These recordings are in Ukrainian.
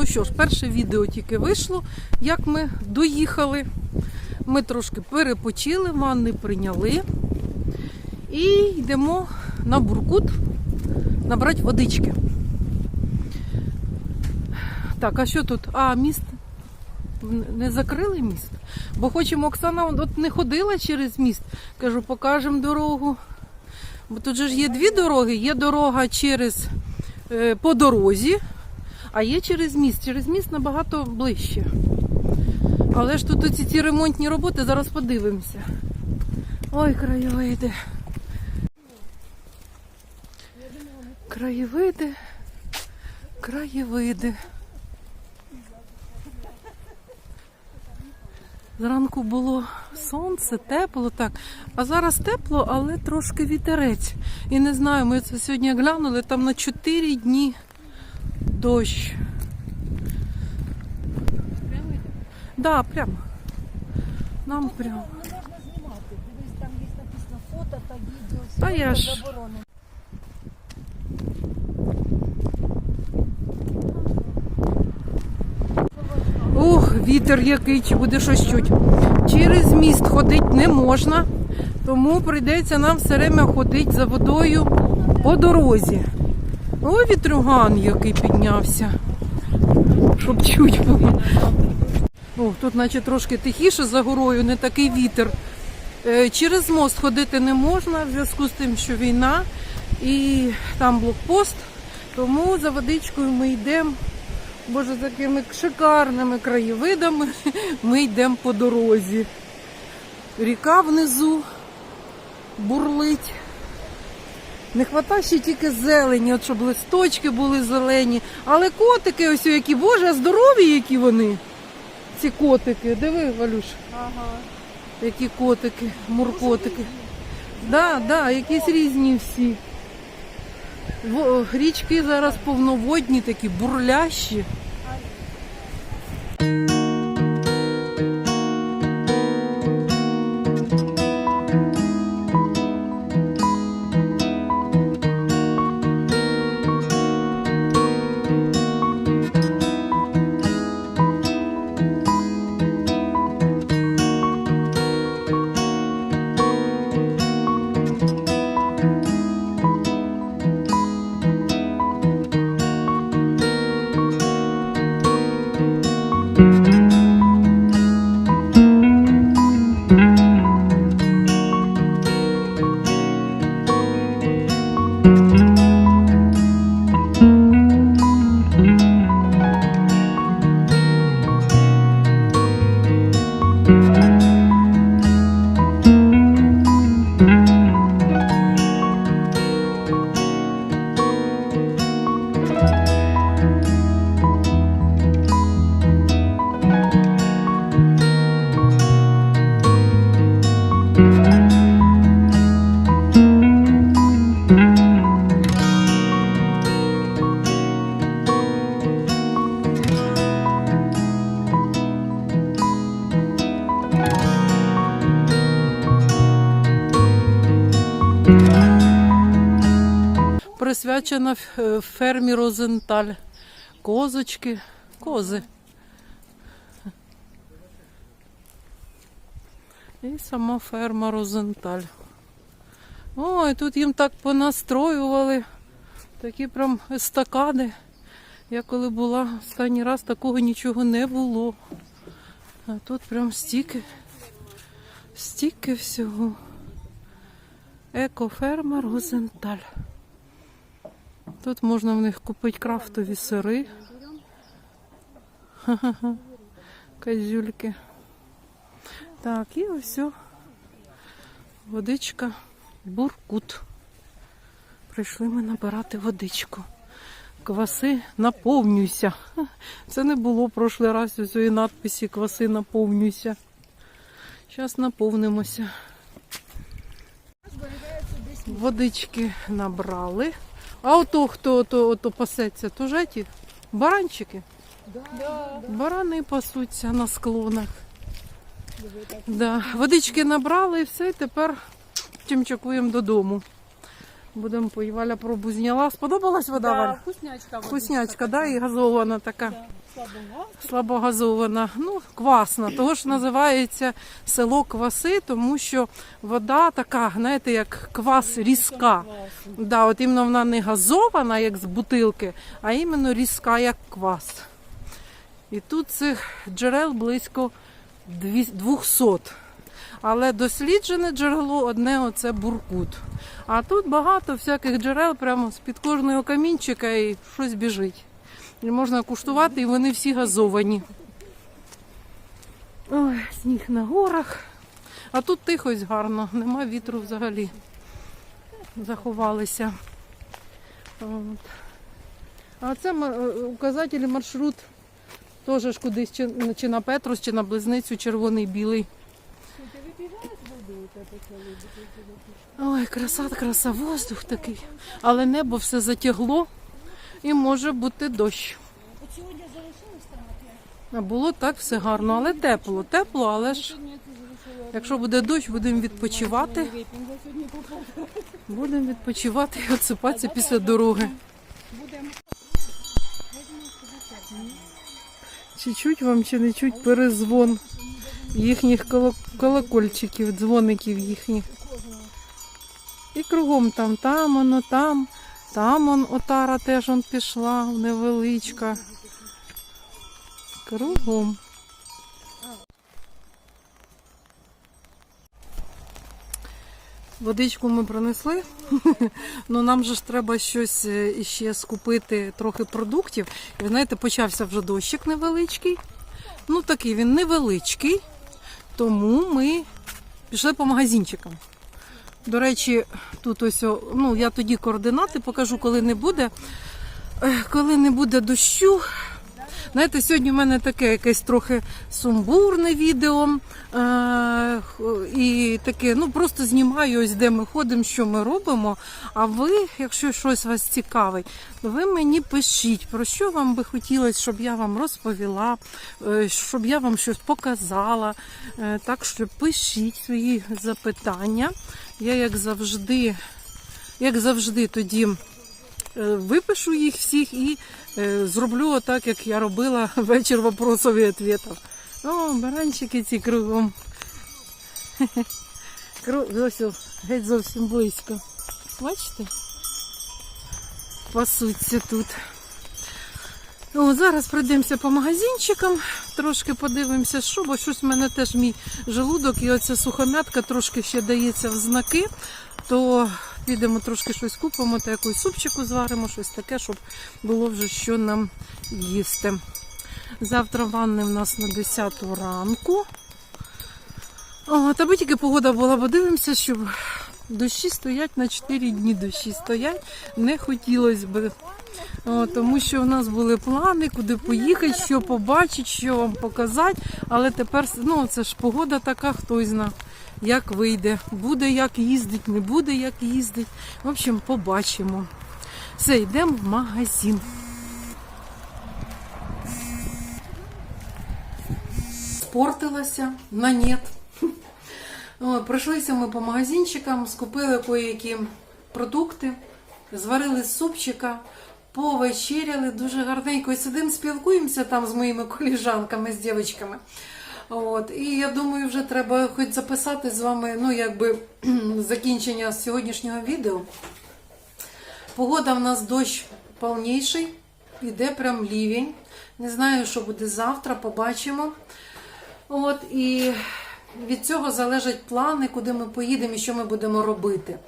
Ну що ж, перше відео тільки вийшло, як ми доїхали. Ми трошки перепочили, ванни прийняли. І йдемо на буркут набрати водички. Так, а що тут? А, міст. Не закрили міст? Бо хочемо, Оксана от не ходила через міст. Кажу, покажемо дорогу. Бо тут же ж є дві дороги. Є дорога через е, по дорозі, а є через міст. Через міст набагато ближче. Але ж тут ці, ремонтні роботи, зараз подивимося. Ой, краєвиди. Краєвиди. Краєвиди. Зранку було сонце, тепло так. А зараз тепло, але трошки вітерець. І не знаю, ми це сьогодні глянули, там на 4 дні дощ. Прямо Да, прямо. Нам прямо. Можна знімати. Дивись, там є написано фото та відео. Та все я ж- заборонено. Ух, вітер який, чи буде щось чуть. Через міст ходити не можна, тому прийдеться нам все время ходити за водою по дорозі. Ой, вітрюган який піднявся. Щоб чуть було. О, тут наче трошки тихіше за горою, не такий вітер. Е, Через мост ходити не можна в зв'язку з тим, що війна і там блокпост. Тому за водичкою ми йдемо. Боже, з такими шикарними краєвидами ми йдемо по дорозі. Ріка внизу бурлить. Не вистачає ще тільки зелені, от щоб листочки були зелені. Але котики, ось які, боже, а здорові, які вони. Ці котики. Диви, Валюш, Ага. які котики, муркотики. Да, да, якісь різні всі. Річки зараз повноводні, такі бурлящі. Присвячена е, фермі Розенталь. Козочки, кози. І сама ферма Розенталь. Ой, тут їм так понастроювали. Такі прям естакади. Я коли була останній раз, такого нічого не було. А тут прям стільки, стільки всього. Екоферма Розенталь. Тут можна в них купити крафтові сири. Козюльки. Так, і ось водичка, буркут. Прийшли ми набирати водичку. Кваси наповнюйся. Це не було в прошлий раз у цієї надписі кваси наповнюйся. Зараз наповнимося. Водички набрали. А ото хто ото, ото пасеться, то ж ті баранчики. Да. Барани пасуться на склонах. Да. Водички набрали і все, і тепер чимчакуємо додому. Будемо поїваля пробу зняла. Сподобалась вода, Да, вкуснячка. Вкуснячка, да, і газована така. Да. Слабогазована, ну, квасна. Того ж називається село Кваси, тому що вода така, знаєте, як квас різка. Да, от іменно вона не газована, як з бутилки, а іменно різка, як квас. І тут цих джерел близько дві- 200. Але досліджене джерело одне оце буркут. А тут багато всяких джерел, прямо з-під кожного камінчика і щось біжить. Можна куштувати, і вони всі газовані. Ой, сніг на горах. А тут тихось гарно, нема вітру взагалі. Заховалися. От. А це е, указатель маршрут теж ж кудись чи, чи на Петрус, чи на Близницю, червоний, білий. Ой, краса, краса, воздух такий. Але небо все затягло і може бути дощ. Було так все гарно, але тепло. Тепло, але ж якщо буде дощ, будемо відпочивати. Будемо відпочивати і отсипатися після дороги. Чи чуть вам, чи не чуть перезвон їхніх колокольчиків, дзвоників їхніх. І кругом там, там воно, там, там он отара теж он пішла, невеличка. Кругом. Водичку ми принесли. Ну нам же ж треба щось е, іще скупити трохи продуктів. І ви знаєте, почався вже дощик невеличкий. Ну такий він невеличкий. Тому ми пішли по магазинчикам. До речі, тут ось, ну я тоді координати покажу, коли не буде. Коли не буде дощу. Знаєте, сьогодні в мене таке якесь трохи сумбурне відео. Е, і таке, ну просто знімаю ось де ми ходимо, що ми робимо. А ви, якщо щось вас цікавить, ви мені пишіть, про що вам би хотілося, щоб я вам розповіла, е, щоб я вам щось показала. Е, Так що пишіть свої запитання. Я, як завжди, як завжди, тоді випишу їх всіх і е, зроблю отак, як я робила вечір вопросів і відповідів. О, баранчики ці кругом. Кру- Ось, геть зовсім близько. Бачите? Пасуться тут. О, зараз пройдемося по магазинчикам, трошки подивимося, що, бо щось в мене теж мій желудок і оця сухомятка трошки ще дається в знаки, то підемо трошки щось купимо та якусь супчику зваримо, щось таке, щоб було вже що нам їсти. Завтра ванни в нас на 10 ранку. О, та би тільки погода була, бо дивимося, що дощі стоять на 4 дні. Дощі стоять. Не хотілося б. О, тому що в нас були плани, куди поїхати, що побачити, що вам показати. Але тепер ну, це ж погода така, хтось зна, як вийде. Буде як їздить, не буде як їздить. В общем, побачимо. Все, йдемо в магазин. Спортилася на нет. Пройшлися ми по магазинчикам, скупили кої-які продукти, зварили супчика, повечеряли дуже гарненько. І сидимо, спілкуємося там з моїми коліжанками, з дівчатками. От, і я думаю, вже треба хоч записати з вами, ну, якби закінчення сьогоднішнього відео. Погода в нас дощ повніший, іде прям лівень. Не знаю, що буде завтра, побачимо. От, і від цього залежать плани, куди ми поїдемо і що ми будемо робити.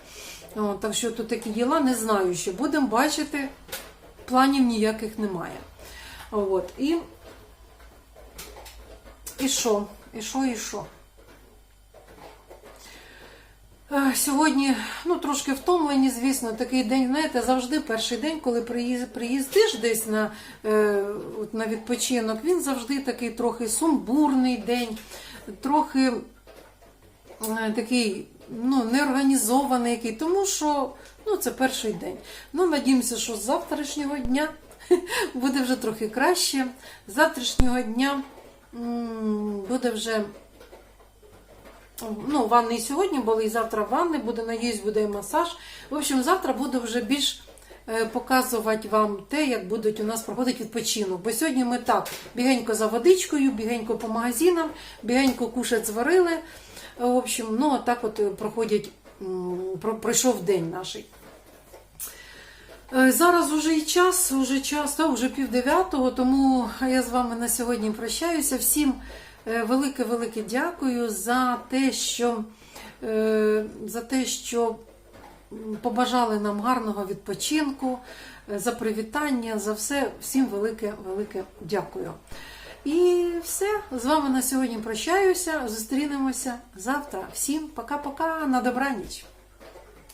От, так що тут такі діла, не знаю, що будемо бачити, планів ніяких немає. От, і, і що? І що, і що? Е, Сьогодні ну, трошки втомлені, звісно, такий день, знаєте, завжди перший день, коли приїздиш десь на, е, на відпочинок, він завжди такий трохи сумбурний день, трохи е, такий ну, неорганізований, який, тому що ну, це перший день. Ну, надіємося, що з завтрашнього дня буде вже трохи краще. З завтрашнього дня буде вже. Ну, ванни і сьогодні були, і завтра ванни буде, надіюсь, буде і масаж. В общем, завтра буде вже більш показувати вам те, як будуть у нас проходити відпочинок. Бо сьогодні ми так бігенько за водичкою, бігенько по магазинам, бігенько кушать зварили. В общем, ну так от е, проходять, пройшов день наш. Е, Зараз уже і час, уже час, та вже пів дев'ятого, тому я з вами на сьогодні прощаюся. Всім е, велике-велике дякую за те, що, е, за те, що побажали нам гарного відпочинку, е, за привітання, за все. Всім велике-велике дякую. І все, з вами на сьогодні прощаюся. Зустрінемося завтра. Всім пока-пока, на добраніч.